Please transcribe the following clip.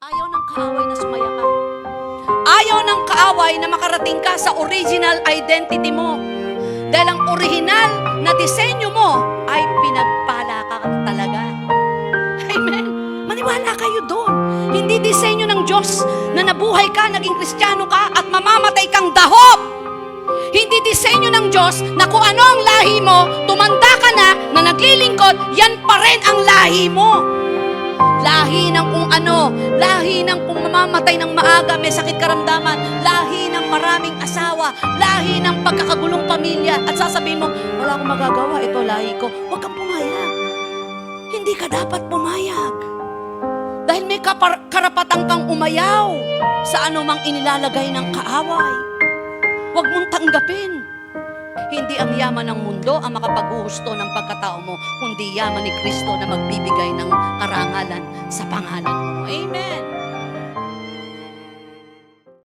Ayaw ng kaaway na sumaya ka. Ayaw ng kaaway na makarating ka sa original identity mo. Dahil ang original na disenyo mo ay pinagpala ka talaga. Amen. Maniwala kayo doon. Hindi disenyo ng Diyos na nabuhay ka, naging kristyano ka, at mamamatay kang dahop. Hindi disenyo ng Diyos na kung ano ang lahi mo, tumanda ka na, na naglilingkod, yan pa rin ang lahi mo. Lahi ng kung ano, lahi ng kung mamamatay ng maaga, may sakit karamdaman, lahi ng maraming asawa, lahi ng pagkakagulong pamilya, at sasabihin mo, wala akong magagawa, ito lahi ko. Huwag kang pumayag. Hindi ka dapat pumayag. Dahil may kapar- karapatan kang umayaw sa anumang inilalagay ng kaaway. Huwag mong tanggapin. Hindi ang yaman ng mundo ang makapaghuhusto ng pagkatao mo, kundi yaman ni Kristo na magbibigay ng parangalan sa pangalan mo. Amen.